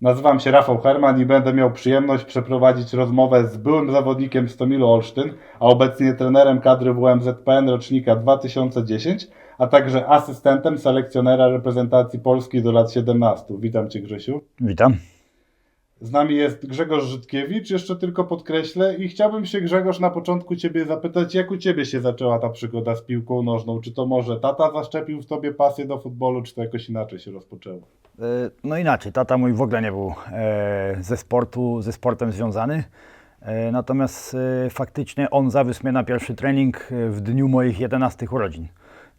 Nazywam się Rafał Herman i będę miał przyjemność przeprowadzić rozmowę z byłym zawodnikiem Stomilu Olsztyn, a obecnie trenerem kadry WMZPN rocznika 2010, a także asystentem selekcjonera reprezentacji Polski do lat 17. Witam Cię Grzesiu. Witam. Z nami jest Grzegorz Żydkiewicz, jeszcze tylko podkreślę i chciałbym się Grzegorz na początku Ciebie zapytać, jak u Ciebie się zaczęła ta przygoda z piłką nożną? Czy to może tata zaszczepił w Tobie pasję do futbolu, czy to jakoś inaczej się rozpoczęło? E, No inaczej, tata mój w ogóle nie był e, ze sportu, ze sportem związany. E, Natomiast faktycznie on zawiózł mnie na pierwszy trening w dniu moich 11 urodzin.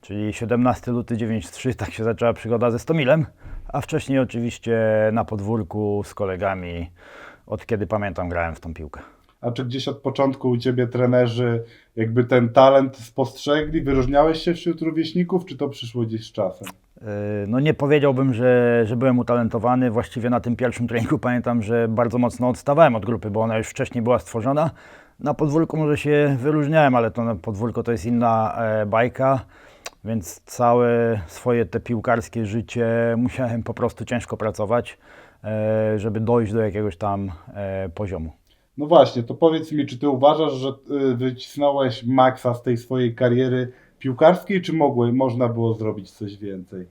Czyli 17 luty 93, tak się zaczęła przygoda ze Stomilem, a wcześniej oczywiście na podwórku z kolegami, od kiedy pamiętam grałem w tą piłkę. A czy gdzieś od początku u Ciebie trenerzy jakby ten talent spostrzegli? Wyróżniałeś się wśród rówieśników, czy to przyszło gdzieś z czasem? E, No nie powiedziałbym, że, że byłem utalentowany. Właściwie na tym pierwszym treningu pamiętam, że bardzo mocno odstawałem od grupy, bo ona już wcześniej była stworzona. Na podwórku może się wyróżniałem, ale to na podwórko to jest inna e, bajka, więc całe swoje te piłkarskie życie musiałem po prostu ciężko pracować, e, żeby dojść do jakiegoś tam e, poziomu. No właśnie, to powiedz mi, czy Ty uważasz, że y, wycisnąłeś maksa z tej swojej kariery piłkarskiej, czy mogły, można było zrobić coś więcej?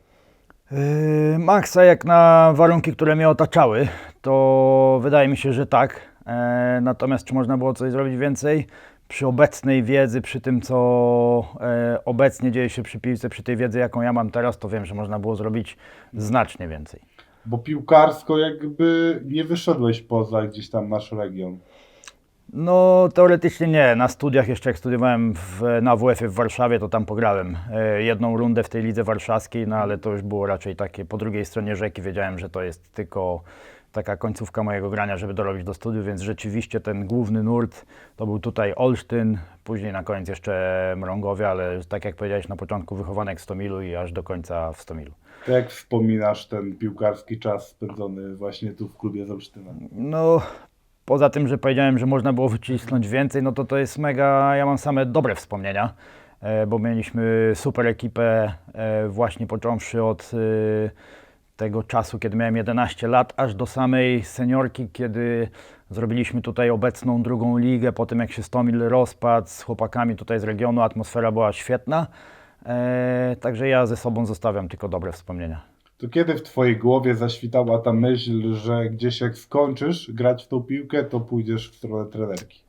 Maxa jak na warunki, które mnie otaczały, to wydaje mi się, że tak. E, natomiast czy można było coś zrobić więcej? Przy obecnej wiedzy, przy tym co e, obecnie dzieje się przy piłce, przy tej wiedzy jaką ja mam teraz, to wiem, że można było zrobić znacznie więcej. Bo piłkarsko jakby nie wyszedłeś poza gdzieś tam nasz region. No teoretycznie nie. Na studiach jeszcze jak studiowałem w, na WF-ie w Warszawie, to tam pograłem e, jedną rundę w tej lidze warszawskiej, no ale to już było raczej takie po drugiej stronie rzeki. Wiedziałem, że to jest tylko taka końcówka mojego grania, żeby dorobić do studiów, więc rzeczywiście ten główny nurt to był tutaj Olsztyn, później na koniec jeszcze Mrągowie, ale tak jak powiedziałeś na początku wychowanek w Stomilu i aż do końca w Stomilu. To jak wspominasz ten piłkarski czas spędzony właśnie tu w klubie z Olsztyna? No, poza tym, że powiedziałem, że można było wycisnąć więcej, no to to jest mega, ja mam same dobre wspomnienia, e, bo mieliśmy super ekipę e, właśnie począwszy od e, tego czasu, kiedy miałem 11 lat, aż do samej seniorki, kiedy zrobiliśmy tutaj obecną drugą ligę, po tym jak się Stomil rozpadł z chłopakami tutaj z regionu, atmosfera była świetna, e, także ja ze sobą zostawiam tylko dobre wspomnienia. To kiedy w Twojej głowie zaświtała ta myśl, że gdzieś jak skończysz grać w tą piłkę, to pójdziesz w stronę trenerki?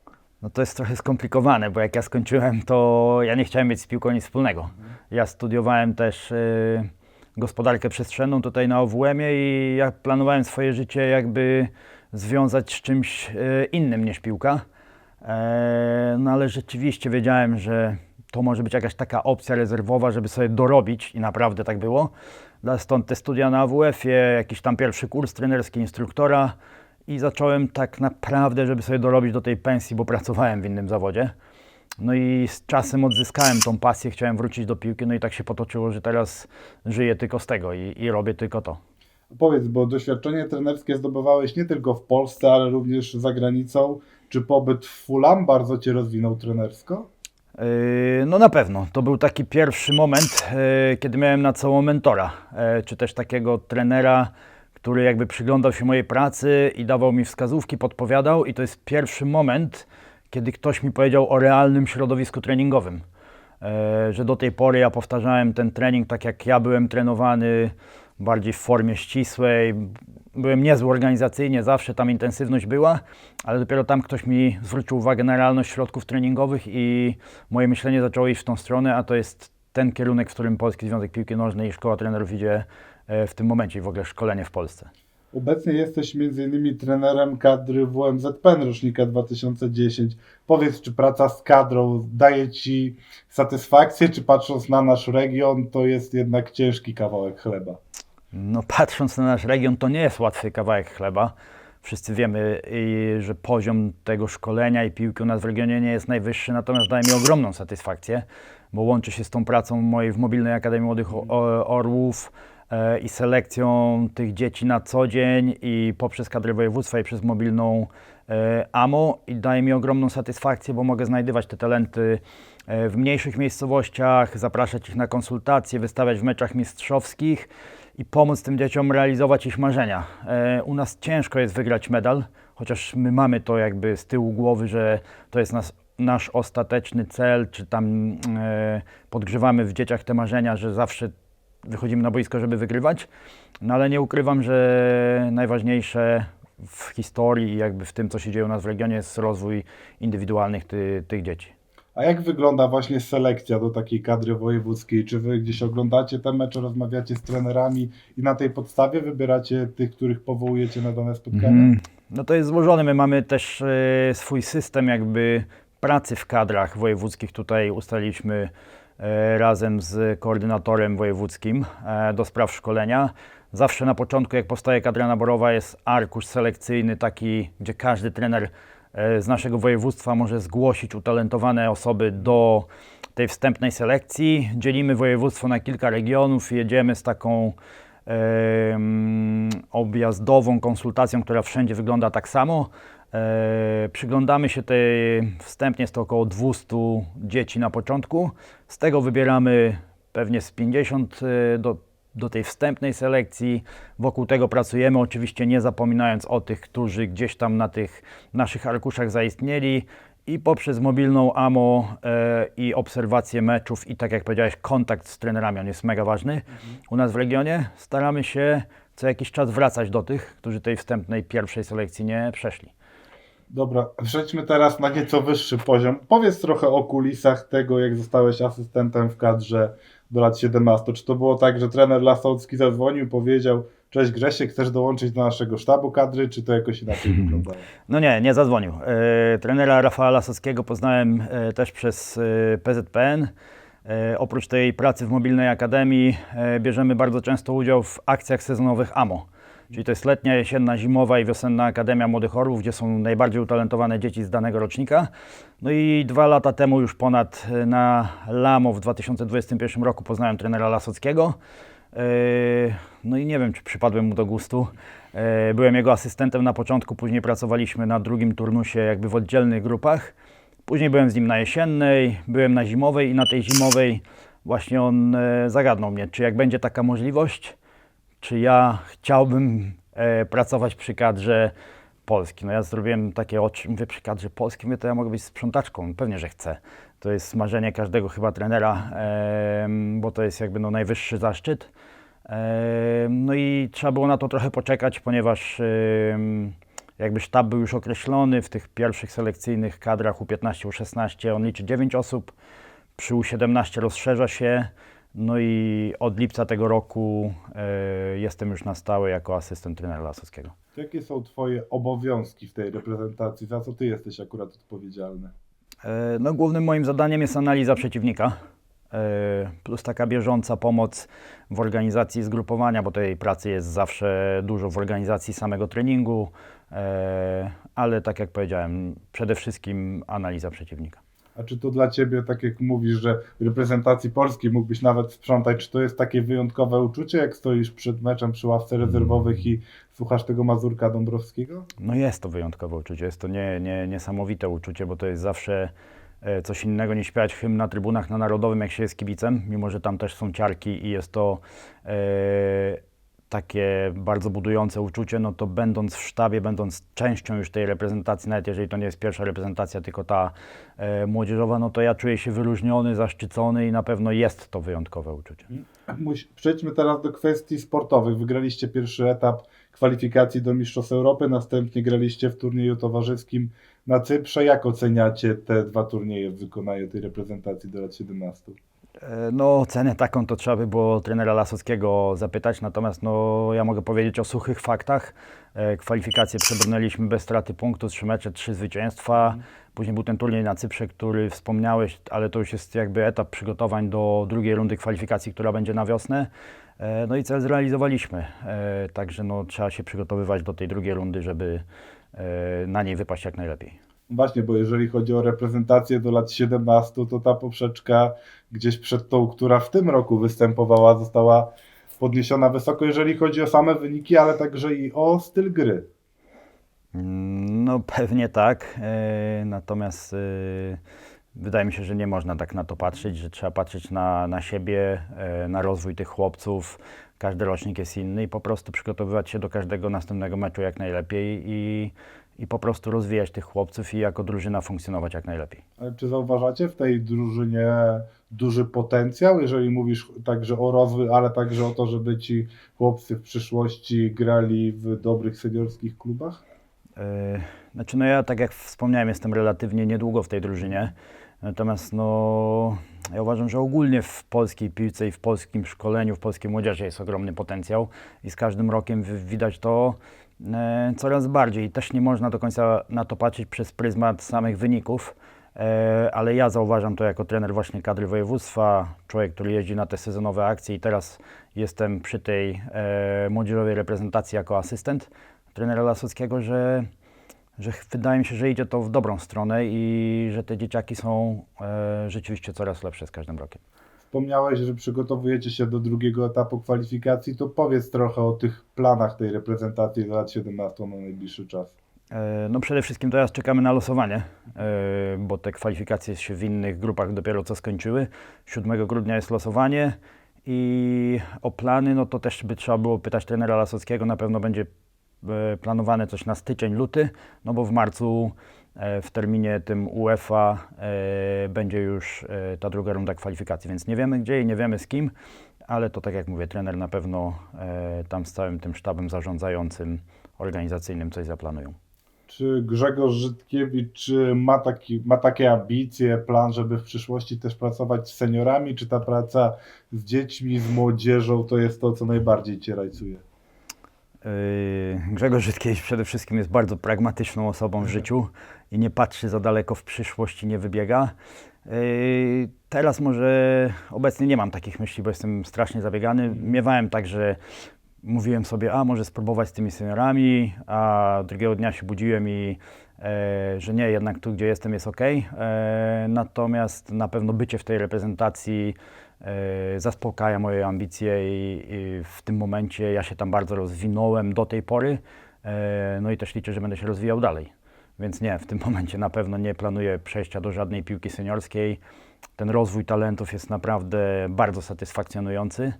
No to jest trochę skomplikowane, bo jak ja skończyłem, to ja nie chciałem mieć z piłką nic wspólnego. Ja studiowałem też y, gospodarkę przestrzenną tutaj na OWM-ie i ja planowałem swoje życie jakby związać z czymś y, innym niż piłka. E, no ale rzeczywiście wiedziałem, że to może być jakaś taka opcja rezerwowa, żeby sobie dorobić i naprawdę tak było. Stąd te studia na AWF-ie, jakiś tam pierwszy kurs trenerski instruktora i zacząłem tak naprawdę, żeby sobie dorobić do tej pensji, bo pracowałem w innym zawodzie. No i z czasem odzyskałem tą pasję, chciałem wrócić do piłki, no i tak się potoczyło, że teraz żyję tylko z tego i, i robię tylko to. Powiedz, bo doświadczenie trenerskie zdobywałeś nie tylko w Polsce, ale również za granicą. Czy pobyt w Fulham bardzo Cię rozwinął trenersko? Yy, No na pewno. To był taki pierwszy moment, yy, kiedy miałem na całą mentora, yy, czy też takiego trenera, który jakby przyglądał się mojej pracy i dawał mi wskazówki, podpowiadał i to jest pierwszy moment, kiedy ktoś mi powiedział o realnym środowisku treningowym. Yy, Że do tej pory ja powtarzałem ten trening tak jak ja byłem trenowany, bardziej w formie ścisłej. Byłem niezły organizacyjnie, zawsze tam intensywność była, ale dopiero tam ktoś mi zwrócił uwagę na realność środków treningowych i moje myślenie zaczęło iść w tą stronę, a to jest ten kierunek, w którym Polski Związek Piłki Nożnej i Szkoła Trenerów idzie e, w tym momencie i w ogóle szkolenie w Polsce. Obecnie jesteś m.in. trenerem kadry WMZPN rocznika 2010. Powiedz, czy praca z kadrą daje Ci satysfakcję, czy patrząc na nasz region, to jest jednak ciężki kawałek chleba? No patrząc na nasz region, to nie jest łatwy kawałek chleba. Wszyscy wiemy, i, że poziom tego szkolenia i piłki u nas w regionie nie jest najwyższy, natomiast daje mi ogromną satysfakcję, bo łączy się z tą pracą mojej w Mobilnej Akademii Młodych Orłów i selekcją tych dzieci na co dzień i poprzez kadrę województwa i przez mobilną e, AMO i daje mi ogromną satysfakcję, bo mogę znajdywać te talenty e, w mniejszych miejscowościach, zapraszać ich na konsultacje, wystawiać w meczach mistrzowskich i pomóc tym dzieciom realizować ich marzenia. E, u nas ciężko jest wygrać medal, chociaż my mamy to jakby z tyłu głowy, że to jest nas, nasz ostateczny cel, czy tam e, podgrzewamy w dzieciach te marzenia, że zawsze wychodzimy na boisko, żeby wygrywać. No ale nie ukrywam, że najważniejsze w historii i jakby w tym, co się dzieje u nas w regionie, jest rozwój indywidualnych ty, tych dzieci. A jak wygląda właśnie selekcja do takiej kadry wojewódzkiej? Czy wy gdzieś oglądacie te mecze, rozmawiacie z trenerami i na tej podstawie wybieracie tych, których powołujecie na dane spotkania? Mhm. No to jest złożone. My mamy też e, swój system jakby pracy w kadrach wojewódzkich. Tutaj ustaliliśmy razem z koordynatorem wojewódzkim e, do spraw szkolenia. Zawsze na początku, jak powstaje kadra naborowa, jest arkusz selekcyjny, taki, gdzie każdy trener e, z naszego województwa może zgłosić utalentowane osoby do tej wstępnej selekcji. Dzielimy województwo na kilka regionów i jedziemy z taką objazdową konsultacją, która wszędzie wygląda tak samo. E, przyglądamy się tej, wstępnie jest to około 200 dzieci na początku. Z tego wybieramy pewnie z 50 e, do, do tej wstępnej selekcji. Wokół tego pracujemy, oczywiście nie zapominając o tych, którzy gdzieś tam na tych naszych arkuszach zaistnieli. I poprzez mobilną AMO e, i obserwację meczów i tak jak powiedziałeś, kontakt z trenerami, on jest mega ważny. U nas w regionie staramy się co jakiś czas wracać do tych, którzy tej wstępnej pierwszej selekcji nie przeszli. Dobra, przejdźmy teraz na nieco wyższy poziom. Powiedz trochę o kulisach tego, jak zostałeś asystentem w kadrze do lat 17. Czy to było tak, że trener Lasocki zadzwonił, powiedział Cześć Grzesiek, chcesz dołączyć do naszego sztabu kadry, czy to jakoś inaczej wyglądało? No nie, nie zadzwonił. E, trenera Rafała Lasowskiego poznałem e, też przez e, PZPN. E, oprócz tej pracy w Mobilnej Akademii e, bierzemy bardzo często udział w akcjach sezonowych AMO. Czyli to jest letnia, jesienna, zimowa i wiosenna Akademia Młodych Orłów, gdzie są najbardziej utalentowane dzieci z danego rocznika. No i dwa lata temu już ponad e, na Lamo w 2021 roku poznałem trenera Lasockiego. E, No i nie wiem, czy przypadłem mu do gustu. E, Byłem jego asystentem na początku, później pracowaliśmy na drugim turnusie jakby w oddzielnych grupach. Później byłem z nim na jesiennej, byłem na zimowej i na tej zimowej właśnie on zagadnął mnie, czy jak będzie taka możliwość, czy ja chciałbym e, pracować przy kadrze Polski. No ja zrobiłem takie oczy, mówię przy kadrze Polski, mówię, to ja mogę być sprzątaczką, pewnie, że chcę. To jest marzenie każdego chyba trenera, em, bo to jest jakby no najwyższy zaszczyt. Em, No i trzeba było na to trochę poczekać, ponieważ em, jakby sztab był już określony w tych pierwszych selekcyjnych kadrach U15, U16, on liczy 9 osób, przy U17 rozszerza się, no i od lipca tego roku e, jestem już na stałe jako asystent trenera Lasowskiego. Jakie są Twoje obowiązki w tej reprezentacji? Za co Ty jesteś akurat odpowiedzialny? E, No, głównym moim zadaniem jest analiza przeciwnika, e, plus taka bieżąca pomoc w organizacji zgrupowania, bo tej pracy jest zawsze dużo w organizacji samego treningu, ale tak jak powiedziałem, przede wszystkim analiza przeciwnika. A czy to dla Ciebie, tak jak mówisz, że w reprezentacji polskiej mógłbyś nawet sprzątać, czy to jest takie wyjątkowe uczucie, jak stoisz przed meczem przy ławce rezerwowych i słuchasz tego Mazurka Dąbrowskiego? No jest to wyjątkowe uczucie, jest to nie, nie, niesamowite uczucie, bo to jest zawsze e, coś innego niż śpiewać hymn na trybunach na Narodowym, jak się jest kibicem, mimo że tam też są ciarki i jest to e, takie bardzo budujące uczucie, no to będąc w sztabie, będąc częścią już tej reprezentacji, nawet jeżeli to nie jest pierwsza reprezentacja, tylko ta e, młodzieżowa, no to ja czuję się wyróżniony, zaszczycony i na pewno jest to wyjątkowe uczucie. Przejdźmy teraz do kwestii sportowych. Wygraliście pierwszy etap kwalifikacji do Mistrzostw Europy, następnie graliście w turnieju towarzyskim na Cyprze. Jak oceniacie te dwa turnieje w wykonaniu tej reprezentacji do lat 17? E, No, ocenę taką to trzeba by było trenera Lasowskiego zapytać, natomiast no, ja mogę powiedzieć o suchych faktach. E, Kwalifikacje przebrnęliśmy bez straty punktu, trzy mecze, trzy zwycięstwa. Później był ten turniej na Cyprze, który wspomniałeś, ale to już jest jakby etap przygotowań do drugiej rundy kwalifikacji, która będzie na wiosnę. E, No i cel zrealizowaliśmy, także no, trzeba się przygotowywać do tej drugiej rundy, żeby na niej wypaść jak najlepiej. Właśnie, bo jeżeli chodzi o reprezentację do lat 17, to ta poprzeczka gdzieś przed tą, która w tym roku występowała, została podniesiona wysoko, jeżeli chodzi o same wyniki, ale także i o styl gry. No pewnie tak, e, natomiast e, wydaje mi się, że nie można tak na to patrzeć, że trzeba patrzeć na, na siebie, e, na rozwój tych chłopców. Każdy rocznik jest inny i po prostu przygotowywać się do każdego następnego meczu jak najlepiej i, i po prostu rozwijać tych chłopców i jako drużyna funkcjonować jak najlepiej. Ale czy zauważacie w tej drużynie duży potencjał, jeżeli mówisz także o rozwój, ale także o to, żeby ci chłopcy w przyszłości grali w dobrych seniorskich klubach? E, Znaczy, no ja tak jak wspomniałem, jestem relatywnie niedługo w tej drużynie. Natomiast no, ja uważam, że ogólnie w polskiej piłce i w polskim szkoleniu, w polskiej młodzieży jest ogromny potencjał i z każdym rokiem wi- widać to coraz bardziej. Też nie można do końca na to patrzeć przez pryzmat samych wyników, e, ale ja zauważam to jako trener właśnie kadry województwa, człowiek, który jeździ na te sezonowe akcje i teraz jestem przy tej e, młodzieżowej reprezentacji jako asystent trenera Lasockiego, że, że wydaje mi się, że idzie to w dobrą stronę i że te dzieciaki są e, rzeczywiście coraz lepsze z każdym rokiem. Wspomniałeś, że przygotowujecie się do drugiego etapu kwalifikacji, to powiedz trochę o tych planach tej reprezentacji za lat 17 na najbliższy czas. E, No przede wszystkim teraz czekamy na losowanie, e, bo te kwalifikacje się w innych grupach dopiero co skończyły. 7 grudnia jest losowanie i o plany, no to też by trzeba było pytać trenera Lasockiego, na pewno będzie e, planowane coś na styczeń, luty, no bo w marcu w terminie tym UEFA e, będzie już e, ta druga runda kwalifikacji, więc nie wiemy gdzie i nie wiemy z kim, ale to tak jak mówię, trener na pewno e, tam z całym tym sztabem zarządzającym, organizacyjnym coś zaplanują. Czy Grzegorz Żydkiewicz czy ma, taki, ma takie ambicje, plan, żeby w przyszłości też pracować z seniorami? Czy ta praca z dziećmi, z młodzieżą to jest to, co najbardziej Cię rajcuje? Grzegorz Żydkiewicz przede wszystkim jest bardzo pragmatyczną osobą w życiu i nie patrzy za daleko w przyszłość i nie wybiega. Yy, Teraz może obecnie nie mam takich myśli, bo jestem strasznie zabiegany. Miewałem tak, że mówiłem sobie, a może spróbować z tymi seniorami, a drugiego dnia się budziłem i e, że nie, jednak tu, gdzie jestem, jest ok. E, natomiast na pewno bycie w tej reprezentacji e, zaspokaja moje ambicje i, i w tym momencie ja się tam bardzo rozwinąłem do tej pory. E, no i też liczę, że będę się rozwijał dalej. Więc nie, w tym momencie na pewno nie planuję przejścia do żadnej piłki seniorskiej. Ten rozwój talentów jest naprawdę bardzo satysfakcjonujący.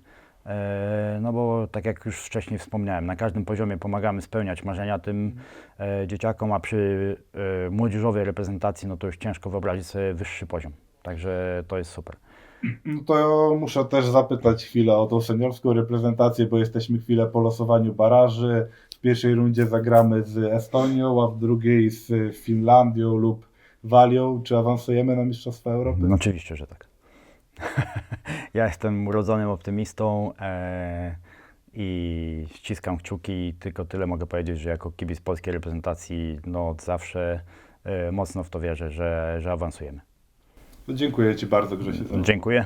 E, No bo tak jak już wcześniej wspomniałem, na każdym poziomie pomagamy spełniać marzenia tym e, dzieciakom, a przy e, młodzieżowej reprezentacji no to już ciężko wyobrazić sobie wyższy poziom. Także to jest super. No to muszę też zapytać chwilę o tą seniorską reprezentację, bo jesteśmy chwilę po losowaniu baraży. W pierwszej rundzie zagramy z Estonią, a w drugiej z Finlandią lub Walią. Czy awansujemy na Mistrzostwa Europy? No, oczywiście, że tak. ja jestem urodzonym optymistą e, i ściskam kciuki. Tylko tyle mogę powiedzieć, że jako kibic polskiej reprezentacji no, od zawsze e, mocno w to wierzę, że, że awansujemy. To dziękuję Ci bardzo, Grzesiu. Dziękuję.